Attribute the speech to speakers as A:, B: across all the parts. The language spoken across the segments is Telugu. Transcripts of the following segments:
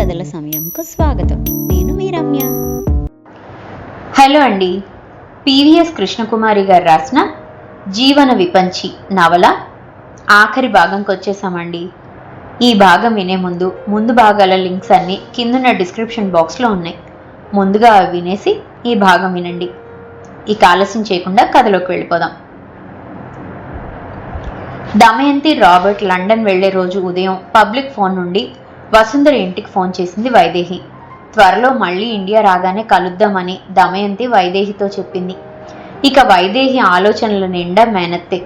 A: కథల సమయంకు స్వాగతం. నేను మీ రమ్య.
B: హలో అండి. పివిఎస్ కృష్ణకుమారి గారు రాసిన జీవన విపంచి నవల ఆఖరి భాగంకి వచ్చేసామండి. ఈ భాగం వినే ముందు ముందు భాగాల లింక్స్ అన్నీ కిందున్న డిస్క్రిప్షన్ బాక్స్లో ఉన్నాయి. ముందుగా అవి వినేసి ఈ భాగం వినండి. ఇక ఆలస్యం చేయకుండా కథలోకి వెళ్ళిపోదాం. దమయంతి రాబర్ట్ లండన్ వెళ్ళే రోజు ఉదయం పబ్లిక్ ఫోన్ నుండి వసుంధర ఇంటికి ఫోన్ చేసింది వైదేహి. త్వరలో మళ్ళీ ఇండియా రాగానే కలుద్దామని దమయంతి వైదేహితో చెప్పింది. ఇక వైదేహి ఆలోచనల నిండా మేనత్తే.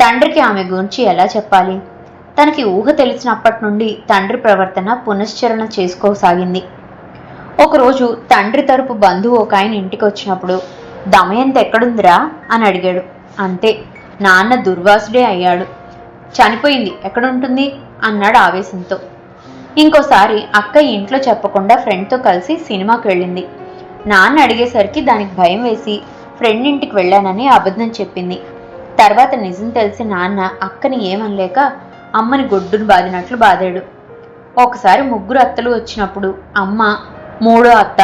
B: తండ్రికి ఆమె గురించి ఎలా చెప్పాలి? తనకి ఊహ తెలిసినప్పటి నుండి తండ్రి ప్రవర్తన పునశ్చరణ చేసుకోసాగింది. ఒకరోజు తండ్రి తరపు బంధువు ఒక ఆయన ఇంటికి వచ్చినప్పుడు దమయంతి ఎక్కడుందిరా? అని అడిగాడు. అంతే. నాన్న దుర్వాసుడే అయ్యాడు. చనిపోయింది. ఎక్కడుంటుంది? అన్నాడు ఆవేశంతో. ఇంకోసారి అక్క ఇంట్లో చెప్పకుండా ఫ్రెండ్తో కలిసి సినిమాకి వెళ్ళింది. నాన్న అడిగేసరికి దానికి భయం వేసి ఫ్రెండ్ ఇంటికి వెళ్ళానని అబద్ధం చెప్పింది. తర్వాత నిజం తెలిసి నాన్న అక్కని ఏమనలేక అమ్మని గొడ్డును బాదినట్లు బాదాడు. ఒకసారి ముగ్గురు అత్తలు వచ్చినప్పుడు అమ్మ మూడో అత్త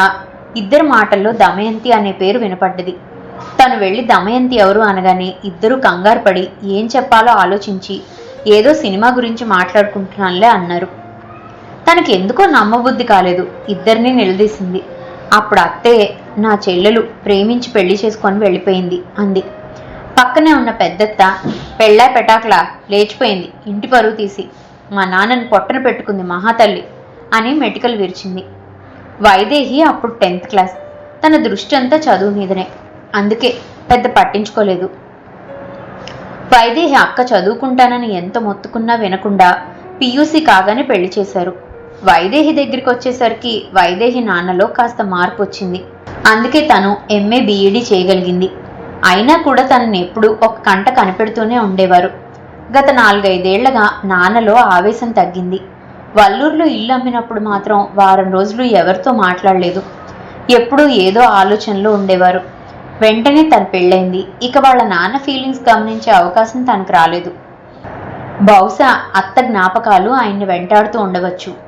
B: ఇద్దరు మాటల్లో దమయంతి అనే పేరు వినపడ్డది. తను వెళ్ళి దమయంతి ఎవరు అనగానే ఇద్దరు కంగారు పడి ఏం చెప్పాలో ఆలోచించి ఏదో సినిమా గురించి మాట్లాడుకుంటున్నానులే అన్నారు. తనకి ఎందుకో నమ్మబుద్ధి కాలేదు. ఇద్దరిని నిలదీసింది. అప్పుడు అత్తే నా చెల్లెలు ప్రేమించి పెళ్ళి చేసుకొని వెళ్ళిపోయింది అంది. పక్కనే ఉన్న పెద్దత్త పెళ్ళా పెటాక్లా లేచిపోయింది. ఇంటి పరువు తీసి మా నాన్నని పొట్టన పెట్టుకుంది మహాతల్లి అని మెటికలు విరిచింది. వైదేహి అప్పుడు టెన్త్ క్లాస్. తన దృష్టి అంతా చదువు మీదనే. అందుకే పెద్ద పట్టించుకోలేదు. వైదేహి అక్క చదువుకుంటానని ఎంత మొత్తుకున్నా వినకుండా పియూసీ కాగానే పెళ్ళి చేశారు. వైదేహి దగ్గరికి వచ్చేసరికి వైదేహి నాన్నలో కాస్త మార్పు వచ్చింది. అందుకే తను ఎంఏ బీఈడీ చేయగలిగింది. అయినా కూడా తనని ఎప్పుడూ ఒక కంట కనిపెడుతూనే ఉండేవారు. గత నాలుగైదేళ్ళగా నాన్నలో ఆవేశం తగ్గింది. వల్లూరులో ఇల్లు అమ్మినప్పుడు మాత్రం వారం రోజులు ఎవరితో మాట్లాడలేదు. ఎప్పుడూ ఏదో ఆలోచనలో ఉండేవారు. వెంటనే తన పెళ్ళైంది. ఇక వాళ్ళ నాన్న ఫీలింగ్స్ గమనించే అవకాశం తనకు రాలేదు. బహుశా అత్త జ్ఞాపకాలు ఆయన్ని వెంటాడుతూ ఉండవచ్చు.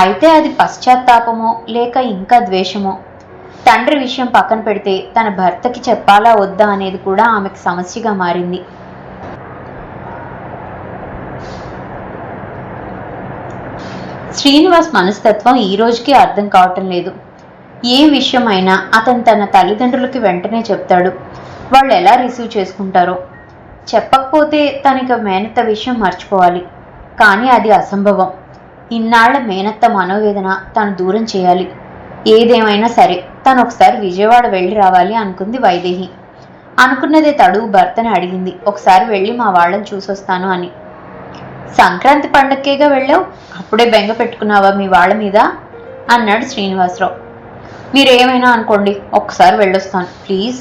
B: అయితే అది పశ్చాత్తాపమో లేక ఇంకా ద్వేషమో? తండ్రి విషయం పక్కన పెడితే తన భర్తకి చెప్పాలా వద్దా అనేది కూడా ఆమెకు సమస్యగా మారింది. శ్రీనివాస్ మనస్తత్వం ఈ రోజుకి అర్థం కావటం లేదు. ఏ విషయమైనా అతను తన తల్లిదండ్రులకి వెంటనే చెప్తాడు. వాళ్ళు ఎలా రిసీవ్ చేసుకుంటారో? చెప్పకపోతే తనకి మేనత విషయం మర్చిపోవాలి. కానీ అది అసంభవం. ఇన్నాళ్ళ మేనత్త మనోవేదన తను దూరం చేయాలి. ఏదేమైనా సరే తను ఒకసారి విజయవాడ వెళ్ళి రావాలి అనుకుంది వైదేహి. అనుకున్నదే తడువు భర్తని అడిగింది. ఒకసారి వెళ్ళి మా వాళ్ళని చూసొస్తాను అని. సంక్రాంతి పండక్కేగా వెళ్ళావు? అప్పుడే బెంగ పెట్టుకున్నావా మీ వాళ్ళ మీద? అన్నాడు శ్రీనివాసరావు. మీరేమైనా అనుకోండి ఒక్కసారి వెళ్ళొస్తాను ప్లీజ్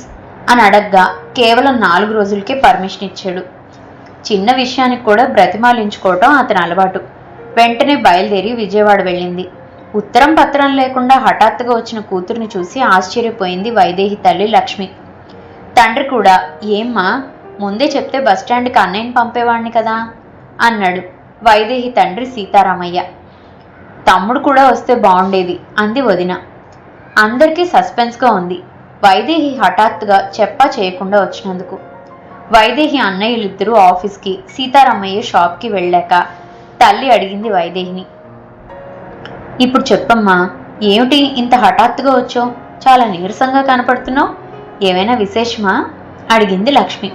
B: అని అడగ్గా కేవలం నాలుగు రోజులకే పర్మిషన్ ఇచ్చాడు. చిన్న విషయానికి కూడా బ్రతిమాలించుకోవటం అతని అలవాటు. వెంటనే బయలుదేరి విజయవాడ వెళ్ళింది. ఉత్తరం పత్రం లేకుండా హఠాత్తుగా వచ్చిన కూతుర్ని చూసి ఆశ్చర్యపోయింది వైదేహి తల్లి లక్ష్మి. తండ్రి కూడా ఏమ్మా ముందే చెప్తే బస్టాండ్కి అన్నయ్యని పంపేవాడిని కదా? అన్నాడు వైదేహి తండ్రి సీతారామయ్య. తమ్ముడు కూడా వస్తే బాగుండేది అంది వదిన. అందరికీ సస్పెన్స్గా ఉంది. వైదేహి హఠాత్తుగా చెప్పా చేయకుండా వచ్చినందుకు. వైదేహి అన్నయ్యలిద్దరూ ఆఫీస్కి సీతారామయ్య షాప్కి వెళ్ళాక తల్లి అడిగింది వైదేహిని. ఇప్పుడు చెప్పమ్మా ఏమిటి ఇంత హఠాత్తుగా వచ్చో చాలా నీరసంగా కనపడుతున్నావు. ఏమైనా విశేషమా? అడిగింది లక్ష్మి.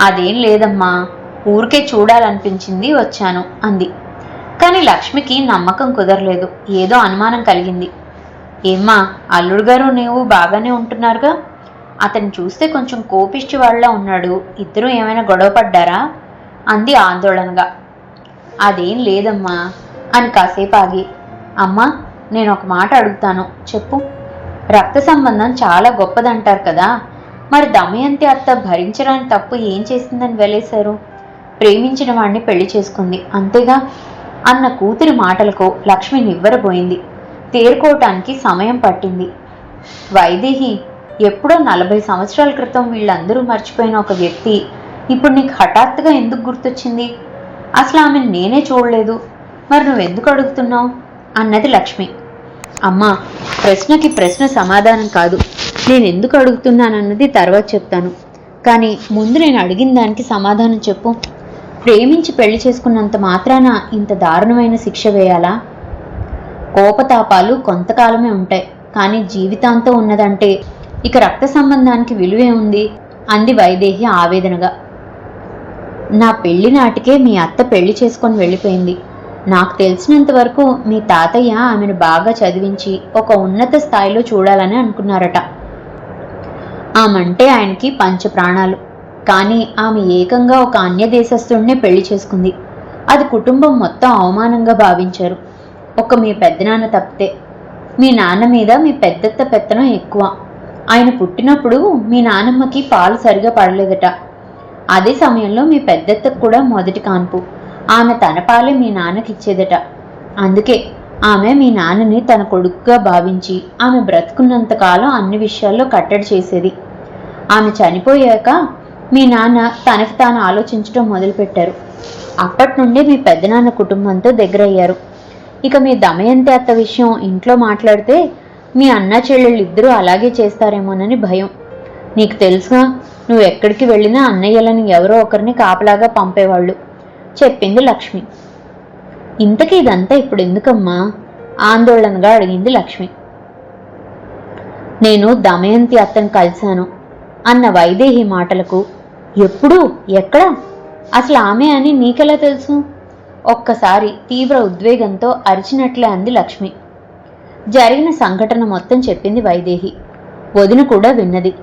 B: అదేం లేదమ్మా ఊరికే చూడాలనిపించింది వచ్చాను అంది. కానీ లక్ష్మికి నమ్మకం కుదరలేదు ఏదో అనుమానం కలిగింది. ఏమ్మా అల్లుడు గారు నీవు బాగానే ఉంటున్నారుగా? అతన్ని చూస్తే కొంచెం కోపిష్టి వాళ్ళ ఉన్నాడు ఇద్దరూ ఏమైనా గొడవ పడ్డారా? అంది ఆందోళనగా. అదేం లేదమ్మా. అని కాసేపు ఆగి అమ్మా నేను ఒక మాట అడుగుతాను. చెప్పు. రక్త సంబంధం చాలా గొప్పదంటారు కదా. మరి దమయంతి అత్త భరించరాని తప్పు ఏం చేసిందని వెలేశారు ప్రేమించిన వాణ్ణి పెళ్ళి చేసుకుంది. అంతేగా? అన్న కూతురి మాటలకు లక్ష్మి నివ్వరబోయింది తేరుకోవటానికి సమయం పట్టింది. వైదేహి ఎప్పుడో నలభై సంవత్సరాల క్రితం వీళ్ళందరూ మర్చిపోయిన ఒక వ్యక్తి ఇప్పుడు నీకు హఠాత్తుగా ఎందుకు గుర్తొచ్చింది? అసలు ఆమెను నేనే చూడలేదు. మరి నువ్వెందుకు అడుగుతున్నావు? అన్నది లక్ష్మి. అమ్మా ప్రశ్నకి ప్రశ్న సమాధానం కాదు. నేను ఎందుకు అడుగుతున్నానన్నది తర్వాత చెప్తాను. కానీ ముందు నేను అడిగిన దానికి సమాధానం చెప్పు. ప్రేమించి పెళ్ళి చేసుకున్నంత మాత్రాన ఇంత దారుణమైన శిక్ష వేయాలా? కోపతాపాలు కొంతకాలమే ఉంటాయి. కానీ జీవితాంతం ఉన్నదంటే ఇక రక్త సంబంధానికి విలువే ఉంది. అంది వైదేహి ఆవేదనగా. నా పెళ్ళి నాటికే మీ అత్త పెళ్ళి చేసుకొని వెళ్ళిపోయింది. నాకు తెలిసినంత వరకు మీ తాతయ్య ఆమెను బాగా చదివించి ఒక ఉన్నత స్థాయిలో చూడాలని అనుకున్నారట. ఆమంటే ఆయనకి పంచ ప్రాణాలు కానీ ఆమె ఏకంగా ఒక అన్య దేశస్థుడినే పెళ్ళి చేసుకుంది. అది కుటుంబం మొత్తం అవమానంగా భావించారు. ఒక మీ పెద్దనాన్న తప్పితే మీ నాన్న మీద మీ పెద్దత్త పెత్తనం ఎక్కువ. ఆయన పుట్టినప్పుడు మీ నానమ్మకి పాలు సరిగా పడలేదట. అదే సమయంలో మీ పెద్దత్తకు కూడా మొదటి కాన్పు. ఆమె తన పాలే మీ నాన్నకి ఇచ్చేదట అందుకే ఆమె మీ నాన్నని తన కొడుకుగా భావించి ఆమె బ్రతుకున్నంత కాలం అన్ని విషయాల్లో కట్టడి చేసేది. ఆమె చనిపోయాక మీ నాన్న తనకి తాను ఆలోచించడం మొదలుపెట్టారు. అప్పటి నుండి మీ పెద్దనాన్న కుటుంబంతో దగ్గరయ్యారు. ఇక మీ దమయంతి అత్త విషయం ఇంట్లో మాట్లాడితే మీ అన్న చెల్లెళ్ళు ఇద్దరూ అలాగే చేస్తారేమోనని భయం. నీకు తెలుసా నువ్వు ఎక్కడికి వెళ్ళినా అన్నయ్యలను ఎవరో ఒకరిని కాపలాగా పంపేవాళ్ళు. చెప్పింది లక్ష్మి. ఇంతకీ ఇదంతా ఇప్పుడు ఎందుకమ్మా? ఆందోళనగా అడిగింది లక్ష్మి. నేను దమయంతి అత్తను కలిశాను. అన్న వైదేహి మాటలకు ఎప్పుడు? ఎక్కడ? అసలు ఆమె అని నీకెలా తెలుసు? ఒక్కసారి తీవ్ర ఉద్వేగంతో అరిచినట్లే అంది లక్ష్మి. జరిగిన సంఘటన మొత్తం చెప్పింది వైదేహి. వదిన కూడా విన్నది.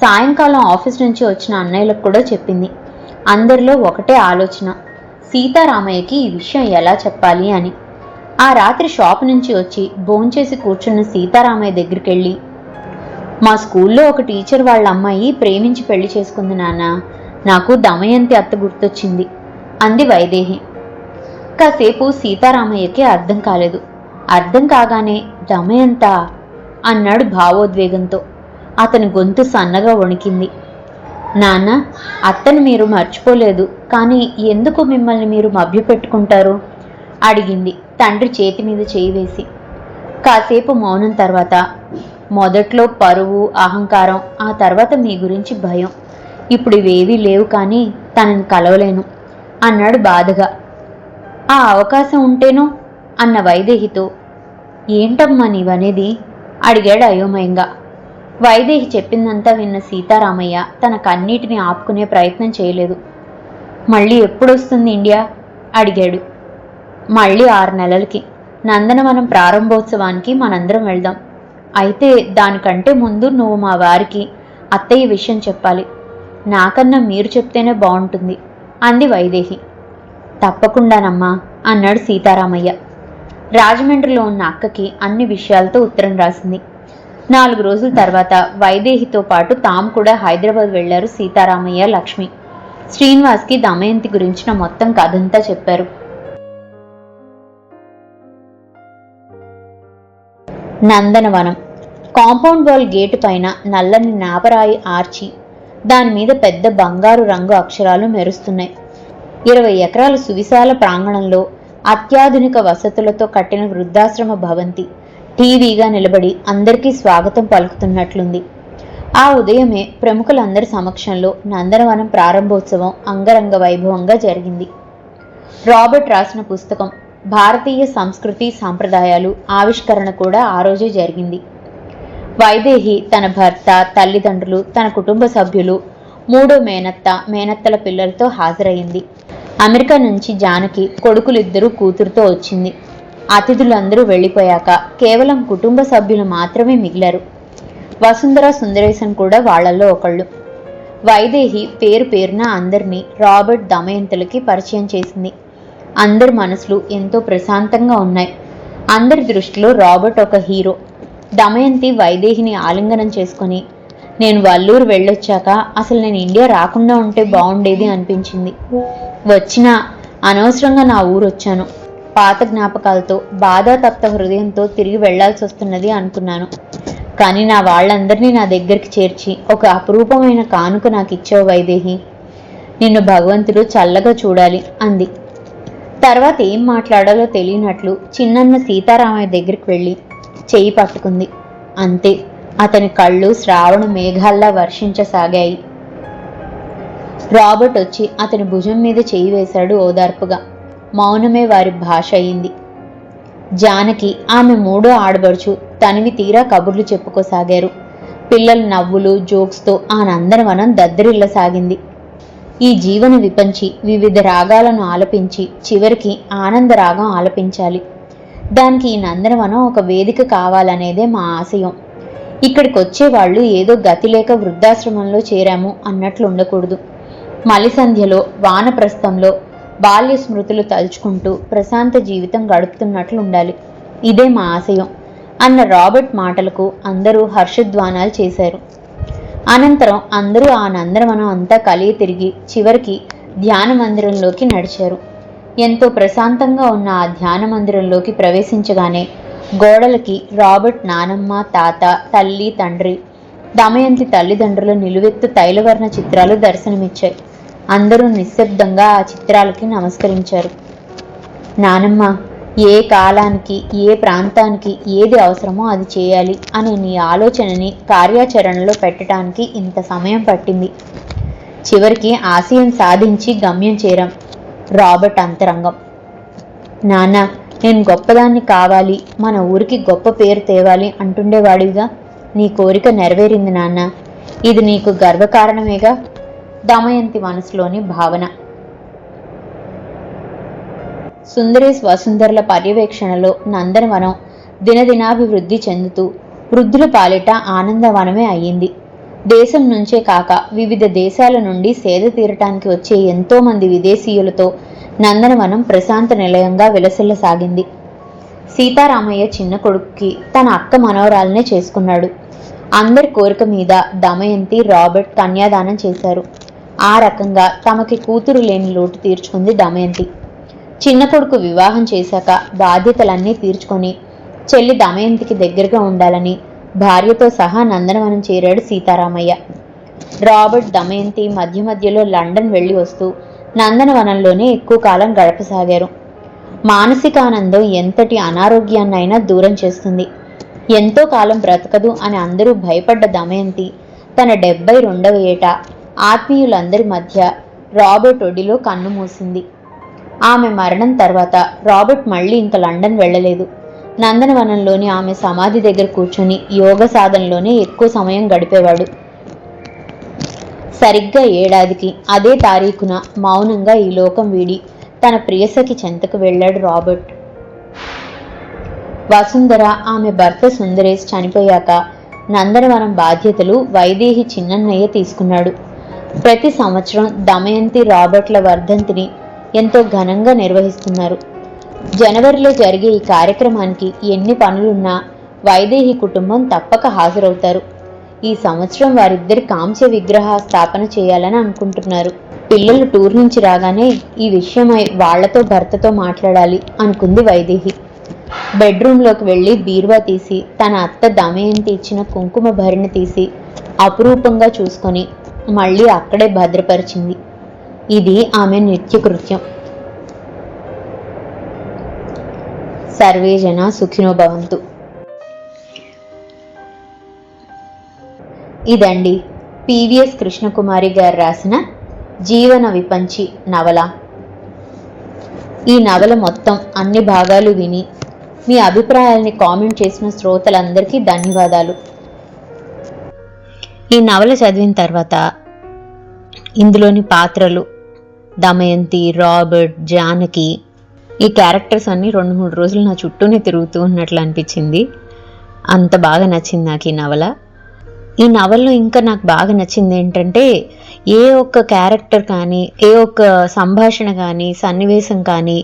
B: సాయంకాలం ఆఫీస్ నుంచి వచ్చిన అన్నయ్యలకు కూడా చెప్పింది. అందరిలో ఒకటే ఆలోచన సీతారామయ్యకి ఈ విషయం ఎలా చెప్పాలి అని. ఆ రాత్రి షాప్ నుంచి వచ్చి భోంచేసి కూర్చున్న సీతారామయ్య దగ్గరికి వెళ్ళి మా స్కూల్లో ఒక టీచర్ వాళ్ళ అమ్మాయి ప్రేమించి పెళ్ళి చేసుకుంది నాన్న. నాకు దమయంతి అత్త గుర్తొచ్చింది. అంది వైదేహి. కాసేపు సీతారామయ్యకి అర్థం కాలేదు. అర్థం కాగానే దమయంత? అన్నాడు భావోద్వేగంతో. అతని గొంతు సన్నగా వణికింది. నాన్న అత్తను మీరు మర్చిపోలేదు కానీ ఎందుకు మిమ్మల్ని మీరు మభ్యపెట్టుకుంటారు? అడిగింది తండ్రి చేతి మీద చేయి వేసి. కాసేపు మౌనం తర్వాత మొదట్లో పరువు అహంకారం ఆ తర్వాత మీ గురించి భయం. ఇప్పుడు ఇవేవీ లేవు కానీ తనని కలవలేను అన్నాడు బాధగా. ఆ అవకాశం ఉంటేనో అన్న వైదేహితో. ఏంటమ్మా నీవనేది? అడిగాడు అయోమయంగా. వైదేహి చెప్పిందంతా విన్న సీతారామయ్య తన కన్నీటిని ఆపుకునే ప్రయత్నం చేయలేదు. మళ్ళీ ఎప్పుడొస్తుంది ఇండియా? అడిగాడు. మళ్ళీ ఆరు నెలలకి. నందనవనం ప్రారంభోత్సవానికి మనందరం వెళ్దాం. అయితే దానికంటే ముందు నువ్వు మా వారికి అత్తయ్య విషయం చెప్పాలి. నాకన్నా మీరు చెప్తేనే బాగుంటుంది అంది వైదేహి. తప్పకుండానమ్మా అన్నాడు సీతారామయ్య. రాజమండ్రిలో ఉన్న అక్కకి అన్ని విషయాలతో ఉత్తరం రాసింది. నాలుగు రోజుల తర్వాత వైదేహితో పాటు తాము కూడా హైదరాబాద్ వెళ్ళారు సీతారామయ్య లక్ష్మి. శ్రీనివాస్కి దమయంతి గురించిన మొత్తం కథంతా చెప్పారు. నందనవనం. కాంపౌండ్ వాల్ గేటు పైన నల్లని నాపరాయి ఆర్చి దాని మీద పెద్ద బంగారు రంగు అక్షరాలు మెరుస్తున్నాయి. ఇరవై ఎకరాల సువిశాల ప్రాంగణంలో అత్యాధునిక వసతులతో కట్టిన వృద్ధాశ్రమ భవంతి టీవీగా నిలబడి అందరికీ స్వాగతం పలుకుతున్నట్లుంది. ఆ ఉదయమే ప్రముఖులందరి సమక్షంలో నందనవనం ప్రారంభోత్సవం అంగరంగ వైభవంగా జరిగింది. రాబర్ట్ రాసిన పుస్తకం భారతీయ సంస్కృతి సాంప్రదాయాలు ఆవిష్కరణ కూడా ఆ రోజే జరిగింది. వైదేహి తన భర్త తల్లిదండ్రులు తన కుటుంబ సభ్యులు మూడో మేనత్త మేనత్తల పిల్లలతో హాజరయ్యింది. అమెరికా నుంచి జానకి కొడుకులిద్దరూ కూతురుతో వచ్చింది. అతిథులందరూ వెళ్ళిపోయాక కేవలం కుటుంబ సభ్యులు మాత్రమే మిగిలారు. వసుంధర సుందరేశన్ కూడా వాళ్ళల్లో ఒకళ్ళు. వైదేహి పేరు పేరున అందరినీ రాబర్ట్ దమయంతులకి పరిచయం చేసింది. అందరి మనసులు ఎంతో ప్రశాంతంగా ఉన్నాయి. అందరి దృష్టిలో రాబర్ట్ ఒక హీరో. దమయంతి వైదేహిని ఆలింగనం చేసుకొని నేను వల్లూరు వెళ్ళొచ్చాక అసలు నేను ఇండియా రాకుండా ఉంటే బాగుండేది అనిపించింది. వచ్చినా అనవసరంగా నా ఊరు వచ్చాను పాత జ్ఞాపకాలతో బాధాతప్త హృదయంతో తిరిగి వెళ్ళాల్సి వస్తున్నది అనుకున్నాను. కానీ నా వాళ్ళందరినీ నా దగ్గరికి చేర్చి ఒక అపురూపమైన కానుక నాకు ఇచ్చావు వైదేహి. నిన్ను భగవంతుడు చల్లగా చూడాలి అంది. తర్వాత ఏం మాట్లాడాలో తెలియనట్లు చిన్నన్న సీతారామయ్య దగ్గరికి వెళ్ళి చెయ్యి పట్టుకుంది. అంతే అతని కళ్ళు శ్రావణ మేఘాల్లా వర్షించసాగాయి. రాబర్ట్ వచ్చి అతని భుజం మీద చేయి వేశాడు ఓదార్పుగా. మౌనమే వారి భాష అయింది. జానకి ఆమె మూడో ఆడబడుచు. తనివి తీరా కబుర్లు చెప్పుకోసాగారు. పిల్లల నవ్వులు జోక్స్తో ఆ నందనవనం దద్దరిల్లసాగింది. ఈ జీవన విపంచి వివిధ రాగాలను ఆలపించి చివరికి ఆనంద రాగం ఆలపించాలి. దానికి ఈ నందనవనం ఒక వేదిక కావాలనేదే మా ఆశయం. ఇక్కడికి వచ్చేవాళ్ళు ఏదో గతి లేక వృద్ధాశ్రమంలో చేరాము అన్నట్లు ఉండకూడదు మలిసంధ్యలో వానప్రస్థంలో బాల్య స్మృతులు తలుచుకుంటూ ప్రశాంత జీవితం గడుపుతున్నట్లు ఉండాలి. ఇదే మా ఆశయం అన్న రాబర్ట్ మాటలకు అందరూ హర్షధ్వానాలు చేశారు. అనంతరం అందరూ ఆ నందనవనం అంతా కలిగి తిరిగి చివరికి ధ్యాన మందిరంలోకి నడిచారు. ఎంతో ప్రశాంతంగా ఉన్న ఆ ధ్యాన మందిరంలోకి ప్రవేశించగానే గోడలకి రాబర్ట్ నానమ్మ తాత తల్లి తండ్రి దమయంతి తల్లిదండ్రుల నిలువెత్తు తైలవర్ణ చిత్రాలు దర్శనమిచ్చాయి. అందరూ నిశ్శబ్దంగా ఆ చిత్రాలకి నమస్కరించారు. నానమ్మ ఏ కాలానికి ఏ ప్రాంతానికి ఏది అవసరమో అది చేయాలి అనే నీ ఆలోచనని కార్యాచరణలో పెట్టడానికి ఇంత సమయం పట్టింది. చివరికి ఆశయం సాధించి గమ్యం చేరాం. రాబర్ట్ అంతరంగం. నాన్న నేను గొప్పదాన్ని కావాలి మన ఊరికి గొప్ప పేరు తేవాలి అంటుండేవాడివిగా. నీ కోరిక నెరవేరింది నాన్న. ఇది నీకు గర్వకారణమేగా? దమయంతి మనసులోని భావన. సుందరేశ్ వసుంధరల పర్యవేక్షణలో నందనవనం దినదినాభివృద్ధి చెందుతూ వృద్ధుల పాలిట ఆనందవనమే అయ్యింది. దేశం నుంచే కాక వివిధ దేశాల నుండి సేద తీరటానికి వచ్చే ఎంతో మంది విదేశీయులతో నందనవనం ప్రశాంత నిలయంగా విలసిల్లసాగింది. సీతారామయ్య చిన్న కొడుక్కి తన అక్క మనవరాలనే చేసుకున్నాడు. అందరి కోరిక మీద దమయంతి రాబర్ట్ కన్యాదానం చేశారు. ఆ రకంగా తమకి కూతురు లేని లోటు తీర్చుకుంది దమయంతి. చిన్న కొడుకు వివాహం చేశాక బాధ్యతలన్నీ తీర్చుకొని చెల్లి దమయంతికి దగ్గరగా ఉండాలని భార్యతో సహా నందనవనం చేరాడు సీతారామయ్య. రాబర్ట్ దమయంతి మధ్య మధ్యలో లండన్ వెళ్ళి వస్తూ నందనవనంలోనే ఎక్కువ కాలం గడపసాగారు. మానసిక ఆనందం ఎంతటి అనారోగ్యాన్నైనా దూరం చేస్తుంది. ఎంతో కాలం బ్రతకదు అని అందరూ భయపడ్డ దమయంతి తన డెబ్బై రెండవ ఏట ఆత్మీయులందరి మధ్య రాబర్ట్ ఒడిలో కన్ను మూసింది. ఆమె మరణం తర్వాత రాబర్ట్ మళ్ళీ ఇంక లండన్ వెళ్ళలేదు. నందనవనంలోని ఆమె సమాధి దగ్గర కూర్చుని యోగ సాధనలోనే ఎక్కువ సమయం గడిపేవాడు. సరిగ్గా ఏడాదికి అదే తారీఖున మౌనంగా ఈ లోకం వీడి తన ప్రియసకి చెంతకు వెళ్ళాడు రాబర్ట్. వసుంధర ఆమె భర్త సుందరేష్ చనిపోయాక నందనవనం బాధ్యతలు వైదేహి చిన్నన్నయ్య తీసుకున్నాడు. ప్రతి సంవత్సరం దమయంతి రాబర్ట్ల వర్ధంతిని ఎంతో ఘనంగా నిర్వహిస్తున్నారు. జనవరిలో జరిగే ఈ కార్యక్రమానికి ఎన్ని పనులున్నా వైదేహి కుటుంబం తప్పక హాజరవుతారు. ఈ సంవత్సరం వారిద్దరి కాంస్య విగ్రహ స్థాపన చేయాలని అనుకుంటున్నారు. పిల్లలు టూర్ నుంచి రాగానే ఈ విషయమై వాళ్ళతో భర్తతో మాట్లాడాలి అనుకుంది వైదేహి. బెడ్రూమ్లోకి వెళ్ళి బీరువా తీసి తన అత్త దమయంతి ఇచ్చిన కుంకుమ భరిణి తీసి అపురూపంగా చూసుకొని మళ్ళీ అక్కడే భద్రపరిచింది. ఇది ఆమె నిత్యకృత్యం. సర్వే జన సుఖినో భవంతు ఇదండి పివిఎస్ కృష్ణకుమారి గారు రాసిన జీవన విపంచి నవల. ఈ నవల మొత్తం అన్ని భాగాలు విని మీ అభిప్రాయాల్ని కామెంట్ చేసిన శ్రోతలందరికీ ధన్యవాదాలు. ఈ నవల చదివిన తర్వాత ఇందులోని పాత్రలు దమయంతి రాబర్ట్ జానకి ఈ క్యారెక్టర్స్ అన్నీ రెండు మూడు రోజులు నా చుట్టూనే తిరుగుతూ ఉన్నట్లు అనిపించింది. అంత బాగా నచ్చింది నాకు ఈ నవల. ఈ నవల్లో ఇంకా నాకు బాగా నచ్చింది ఏంటంటే ఏ ఒక్క క్యారెక్టర్ కానీ ఏ ఒక్క సంభాషణ కానీ సన్నివేశం కానీ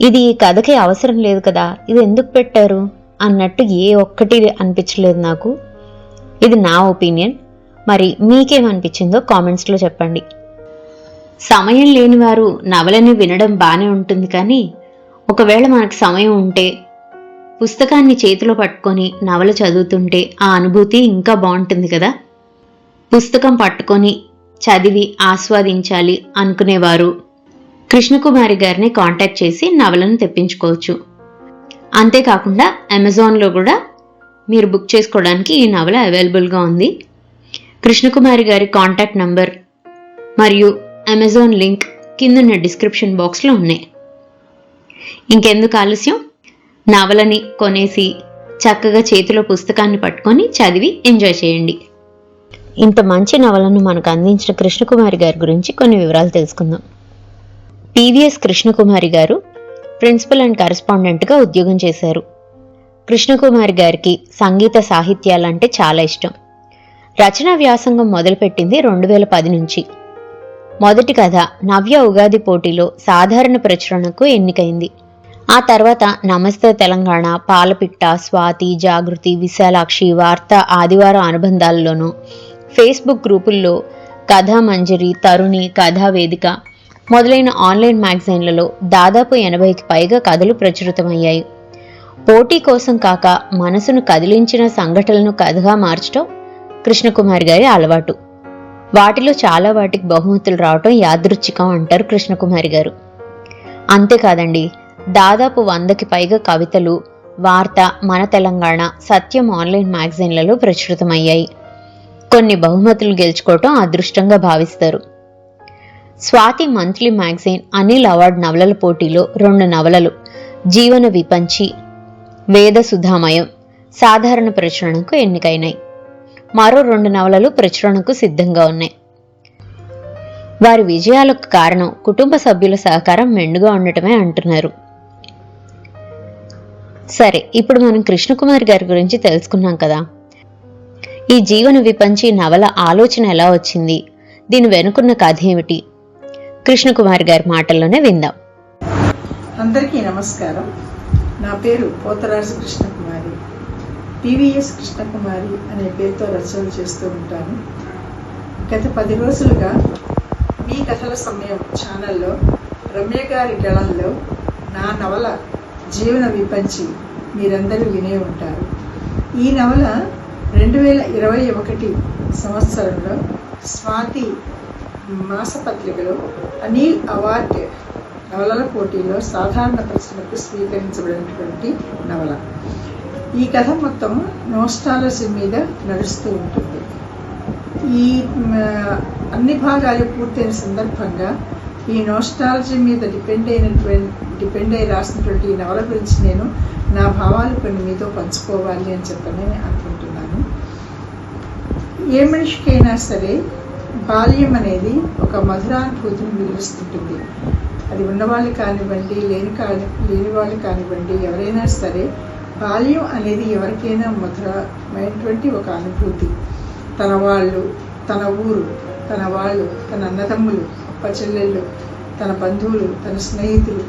B: ఇది ఈ కథకి అవసరం లేదు కదా ఇది ఎందుకు పెట్టారు అన్నట్టు ఏ ఒక్కటి అనిపించలేదు నాకు. ఇది నా ఒపీనియన్. మరి మీకేమనిపించిందో కామెంట్స్లో చెప్పండి. సమయం లేనివారు నవలని వినడం బాగానే ఉంటుంది కానీ ఒకవేళ మనకు సమయం ఉంటే పుస్తకాన్ని చేతిలో పట్టుకొని నవల చదువుతుంటే ఆ అనుభూతి ఇంకా బాగుంటుంది కదా? పుస్తకం పట్టుకొని చదివి ఆస్వాదించాలి అనుకునేవారు కృష్ణకుమారి గారిని కాంటాక్ట్ చేసి నవలను తెప్పించుకోవచ్చు. అంతేకాకుండా అమెజాన్లో కూడా మీరు బుక్ చేసుకోవడానికి ఈ నవల అవైలబుల్గా ఉంది. కృష్ణకుమారి గారి కాంటాక్ట్ నంబర్ మరియు అమెజాన్ లింక్ కిందున్న డిస్క్రిప్షన్ బాక్స్లో ఉన్నాయి. ఇంకెందుకు ఆలస్యం? నవలని కొనేసి చక్కగా చేతిలో పుస్తకాన్ని పట్టుకొని చదివి ఎంజాయ్ చేయండి. ఇంత మంచి నవలను మనకు అందించిన కృష్ణకుమారి గారి గురించి కొన్ని వివరాలు తెలుసుకుందాం. పివిఎస్ కృష్ణకుమారి గారు ప్రిన్సిపల్ అండ్ కరెస్పాండెంట్గా ఉద్యోగం చేశారు. కృష్ణకుమారి గారికి సంగీత సాహిత్యాలంటే చాలా ఇష్టం. రచనా వ్యాసంగం మొదలుపెట్టింది రెండు వేల పది నుంచి. మొదటి కథ నవ్య ఉగాది పోటీలో సాధారణ ప్రచురణకు ఎన్నికైంది. ఆ తర్వాత నమస్తే తెలంగాణ పాలపిట్ట స్వాతి జాగృతి విశాలాక్షి వార్త ఆదివారం అనుబంధాల్లోనూ ఫేస్బుక్ గ్రూపుల్లో కథా మంజరి తరుణి కథా వేదిక మొదలైన ఆన్లైన్ మ్యాగజైన్లలో దాదాపు ఎనభైకి పైగా కథలు ప్రచురితమయ్యాయి. పోటీ కోసం కాక మనసును కదిలించిన సంఘటనలను కథగా మార్చడం కృష్ణకుమారి గారి అలవాటు. వాటిలో చాలా వాటికి బహుమతులు రావటం యాదృచ్ఛికం అంటారు కృష్ణకుమారి గారు. అంతేకాదండి దాదాపు వందకి పైగా కవితలు వార్త మన తెలంగాణ సత్యం ఆన్లైన్ మ్యాగజైన్లలో ప్రచురితమయ్యాయి. కొన్ని బహుమతులు గెలుచుకోవటం అదృష్టంగా భావిస్తారు. Swathi monthly magazine Anil award నవలల పోటీలో రెండు నవలలు జీవన విపంచి వేద సుధామయం సాధారణ ప్రచురణకు ఎన్నికైనాయి. మరో రెండు నవలలు ప్రచురణకు సిద్ధంగా ఉన్నాయి. వారి విజయాలకు కారణం కుటుంబ సభ్యుల సహకారం మెండుగా ఉండటమే అంటున్నారు. సరే ఇప్పుడు మనం కృష్ణకుమార్ గారి గురించి తెలుసుకున్నాం కదా. ఈ జీవన విపంచి నవల ఆలోచన ఎలా వచ్చింది? దీని వెనుకున్న కథ ఏమిటి? కృష్ణకుమార్ గారి మాటల్లోనే విందాం.
C: అందరికీ నమస్కారం. నా పేరు పోతరాజు పివిఎస్ కృష్ణకుమారి అనే పేరుతో రచనలు చేస్తూ ఉంటాను. గత పది రోజులుగా మీ కథల సమయం ఛానల్లో రమ్య గారి గళంలో నా నవల జీవన విపంచి మీరందరూ వినే ఉంటారు. ఈ నవల రెండు వేల ఇరవై ఒకటి సంవత్సరంలో స్వాతి మాసపత్రికలో అనిల్ అవార్డ్ నవలల పోటీలో సాధారణ ప్రశ్నకు స్వీకరించబడినటువంటి నవల. ఈ కథ మొత్తం నోస్టాలజీ మీద నడుస్తూ ఉంటుంది. ఈ అన్ని భాగాలు పూర్తయిన సందర్భంగా ఈ నోస్టాలజీ మీద డిపెండ్ అయినటువంటి డిపెండ్ అయి రాసినటువంటి ఈ నవల గురించి నేను నా భావాలు కొన్ని మీతో పంచుకోవాలి అని చెప్పని అనుకుంటున్నాను. ఏ మనిషికైనా సరే బాల్యం అనేది ఒక మధురానుభూతిని మిగులుస్తుంటుంది. అది ఉన్నవాళ్ళు కానివ్వండి లేని కాని లేని వాళ్ళు కానివ్వండి ఎవరైనా సరే బాల్యం అనేది ఎవరికైనా మధురమైనటువంటి ఒక అనుభూతి. తన వాళ్ళు తన ఊరు తన వాళ్ళు తన అన్నదమ్ములు అప్ప చెల్లెళ్ళు తన బంధువులు తన స్నేహితులు.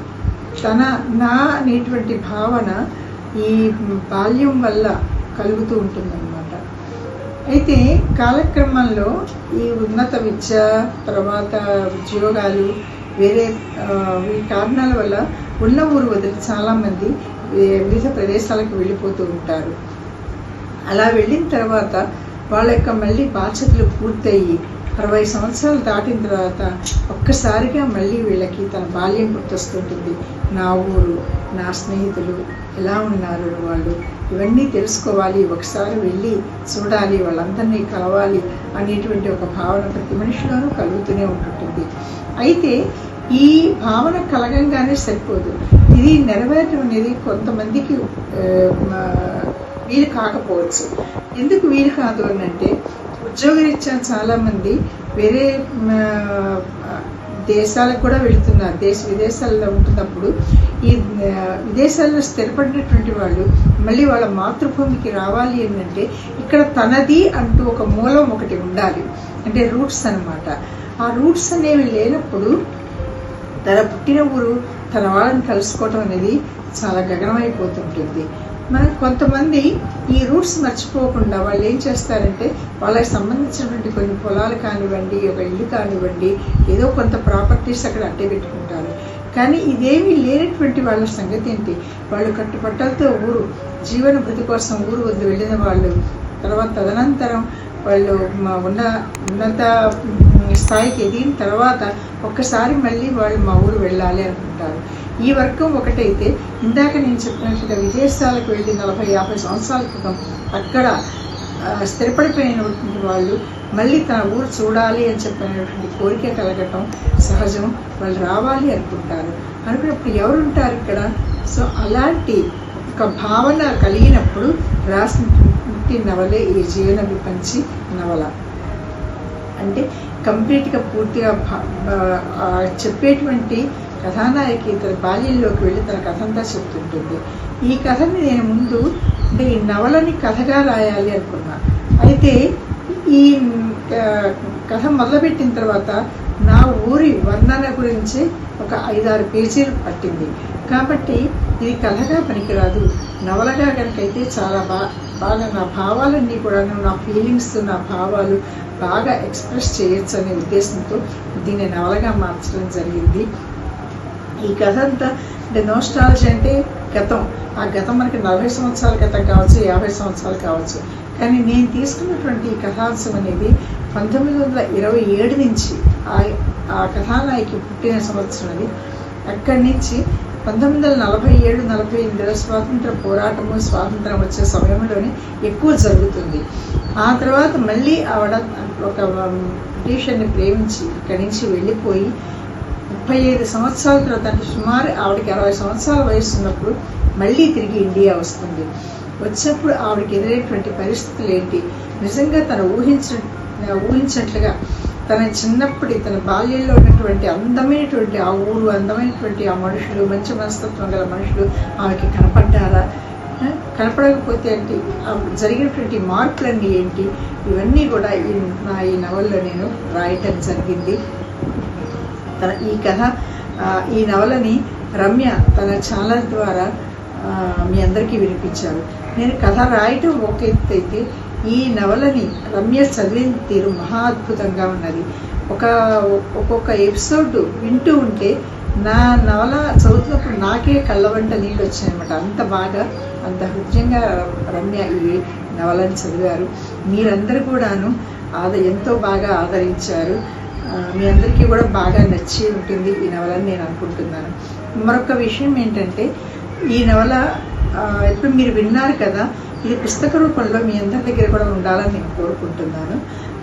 C: తన నా అనేటువంటి భావన ఈ బాల్యం వల్ల కలుగుతూ ఉంటుందన్నమాట. అయితే కాలక్రమంలో ఈ ఉన్నత విద్య తర్వాత ఉద్యోగాలు వేరే ఈ కారణాల వల్ల ఉన్న ఊరు వదిలి చాలామంది వివిధ ప్రదేశాలకు వెళ్ళిపోతూ ఉంటారు. అలా వెళ్ళిన తర్వాత వాళ్ళ యొక్క మళ్ళీ బాధ్యతలు పూర్తయి అరవై సంవత్సరాలు దాటిన తర్వాత ఒక్కసారిగా మళ్ళీ వీళ్ళకి తన బాల్యం గుర్తొస్తుంటుంది. నా ఊరు నా స్నేహితులు ఎలా ఉన్నారు వాళ్ళు? ఇవన్నీ తెలుసుకోవాలి ఒకసారి వెళ్ళి చూడాలి వాళ్ళందరినీ కలవాలి అనేటువంటి ఒక భావన ప్రతి మనిషిలోనూ కలుగుతూనే ఉంటుంటుంది. అయితే ఈ భావన కలగంగానే సరిపోదు. ఇది నెరవేరడం అనేది కొంతమందికి వీలు కాకపోవచ్చు. ఎందుకు వీలు కాదు అని అంటే ఉద్యోగరీత్యా చాలామంది వేరే దేశాలకు కూడా వెళుతున్నారు. దేశ విదేశాల్లో ఉంటున్నప్పుడు ఈ విదేశాల్లో స్థిరపడినటువంటి వాళ్ళు మళ్ళీ వాళ్ళ మాతృభూమికి రావాలి ఏంటంటే ఇక్కడ తనది అంటూ ఒక మూలం ఒకటి ఉండాలి. అంటే రూట్స్ అన్నమాట. ఆ రూట్స్ అనేవి లేనప్పుడు తన పుట్టిన ఊరు తన వాళ్ళని కలుసుకోవటం అనేది చాలా గగనమైపోతుంటుంది. మనం కొంతమంది ఈ రూట్స్ మర్చిపోకుండా వాళ్ళు ఏం చేస్తారంటే వాళ్ళకి సంబంధించినటువంటి కొన్ని పొలాలు కానివ్వండి ఒక ఇల్లు కానివ్వండి ఏదో కొంత ప్రాపర్టీస్ అక్కడ అట్టే పెట్టుకుంటారు కానీ ఇదేమీ లేనటువంటి వాళ్ళ సంగతి ఏంటి? వాళ్ళు కట్టుబట్టలతో ఊరు జీవన భృతి కోసం ఊరు వద్దు వెళ్ళిన వాళ్ళు తర్వాత తదనంతరం వాళ్ళు ఉన్న ఉన్నత స్థాయికి ఎదిగిన తర్వాత ఒక్కసారి మళ్ళీ వాళ్ళు మా ఊరు వెళ్ళాలి అనుకుంటారు. ఈ వర్గం ఒకటైతే ఇందాక నేను చెప్పినట్లుగా విదేశాలకు వెళ్ళి నలభై యాభై సంవత్సరాల క్రితం అక్కడ స్థిరపడిపోయినటువంటి వాళ్ళు మళ్ళీ తన ఊరు చూడాలి అని చెప్పినటువంటి కోరిక కలగటం సహజం. వాళ్ళు రావాలి అనుకుంటారు. అనుకున్నప్పుడు ఎవరు ఉంటారు ఇక్కడ? సో అలాంటి ఒక భావన కలిగినప్పుడు రాసిన నవలే ఈ జీవన విపంచి నవల. అంటే కంప్లీట్గా పూర్తిగా చెప్పేటువంటి కథానాయకి తన బాల్యంలోకి వెళ్ళి తన కథ అంతా చెప్తుంటుంది. ఈ కథని నేను ముందు అంటే ఈ నవలని కథగా రాయాలి అనుకున్నా. అయితే ఈ కథ మొదలుపెట్టిన తర్వాత నా ఊరి వర్ణన గురించి ఒక ఐదారు పేజీలు పట్టింది. కాబట్టి ఇది కథగా పనికిరాదు. నవలగా కనుకైతే చాలా బా బాగా నా భావాలన్నీ కూడా నా ఫీలింగ్స్ నా భావాలు బాగా ఎక్స్ప్రెస్ చేయొచ్చు అనే ఉద్దేశంతో దీన్ని నవలగా మార్చడం జరిగింది. ఈ కథ అంతా అంటే నోస్టాలజీ అంటే గతం. ఆ గతం మనకి నలభై సంవత్సరాల క్రితం కావచ్చు యాభై సంవత్సరాలు కావచ్చు. కానీ నేను తీసుకున్నటువంటి ఈ కథాంశం అనేది పంతొమ్మిది వందల ఇరవై ఏడు నుంచి ఆ ఆ కథానాయకి పుట్టిన సంవత్సరం అది. అక్కడి నుంచి పంతొమ్మిది వందల నలభై ఏడు నలభై ఎనిమిదిలో స్వాతంత్ర పోరాటము స్వాతంత్రం వచ్చే సమయంలోనే ఎక్కువ జరుగుతుంది. ఆ తర్వాత మళ్ళీ ఆవిడ ఒక బ్రిటిషర్ని ప్రేమించి ఇక్కడి నుంచి వెళ్ళిపోయి ముప్పై ఐదు సంవత్సరాల తర్వాత అంటే సుమారు ఆవిడకి అరవై సంవత్సరాల వయసు ఉన్నప్పుడు మళ్ళీ తిరిగి ఇండియా వస్తుంది. వచ్చినప్పుడు ఆవిడకి ఎదురైనటువంటి పరిస్థితులు ఏంటి? నిజంగా తను ఊహించ ఊహించినట్లుగా తన చిన్నప్పటి తన బాల్యంలో ఉన్నటువంటి అందమైనటువంటి ఆ ఊరు అందమైనటువంటి ఆ మనుషులు మంచి మనస్తత్వం గల మనుషులు ఆమెకి కనపడ్డారా? కనపడకపోతే అంటే జరిగినటువంటి మార్పులన్నీ ఏంటి? ఇవన్నీ కూడా ఈ నా ఈ నవల్లో నేను రాయటం జరిగింది. తన ఈ కథ ఈ నవలని రమ్య తన ఛానల్ ద్వారా మీ అందరికీ వినిపించారు. నేను కథ రాయటం ఒక ఎత్తు అయితే ఈ నవలని రమ్య చదివిన తీరు మహా అద్భుతంగా ఉన్నది. ఒక ఒక్కొక్క ఎపిసోడ్ వింటూ ఉంటే నా నవల చదువుతున్నప్పుడు నాకే కళ్ళవంట నీళ్ళు వచ్చాయన్నమాట. అంత బాగా అంత హృదయంగా రమ్య ఈ నవలని చదివారు. మీరందరూ కూడాను ఆద ఎంతో బాగా ఆదరించారు. మీ అందరికీ కూడా బాగా నచ్చి ఉంటుంది ఈ నవలని నేను అనుకుంటున్నాను. మరొక విషయం ఏంటంటే ఈ నవల ఇప్పుడు మీరు విన్నారు కదా ఈ పుస్తక రూపంలో మీ అందరి దగ్గర కూడా ఉండాలని నేను కోరుకుంటున్నాను.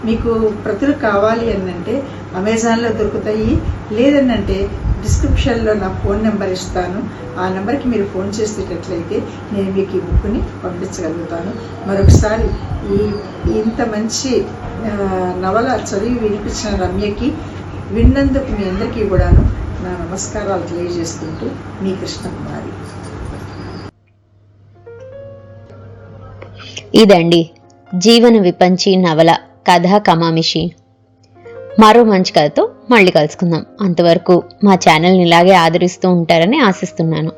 C: మీకు ప్రతులు కావాలి అనంటే అమెజాన్లో దొరుకుతాయి లేదనంటే డిస్క్రిప్షన్లో నా ఫోన్ నెంబర్ ఇస్తాను. ఆ నెంబర్కి మీరు ఫోన్ చేసేటట్లయితే నేను మీకు ఈ బుక్ని పంపించగలుగుతాను. మరొకసారి ఈ ఇంత మంచి నవల చదివి వినిపించిన రమ్యకి విన్నందుకు మీ అందరికీ కూడాను నా నమస్కారాలు తెలియజేసుకుంటూ మీ కృష్ణకుమారి.
B: ఇదండి జీవన విపంచి నవల కథ కమామిషి. మరో మంచి కథతో మళ్ళీ కలుసుకుందాం. అంతవరకు మా ఛానల్ని ఇలాగే ఆదరిస్తూ ఉంటారని ఆశిస్తున్నాను.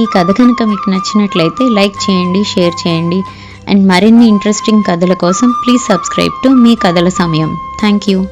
A: ఈ కథ కనుక మీకు నచ్చినట్లయితే లైక్ చేయండి షేర్ చేయండి. అండ్ మరిన్ని ఇంట్రెస్టింగ్ కథల కోసం ప్లీజ్ సబ్స్క్రైబ్ టు మీ కథల సమయం. Thank you.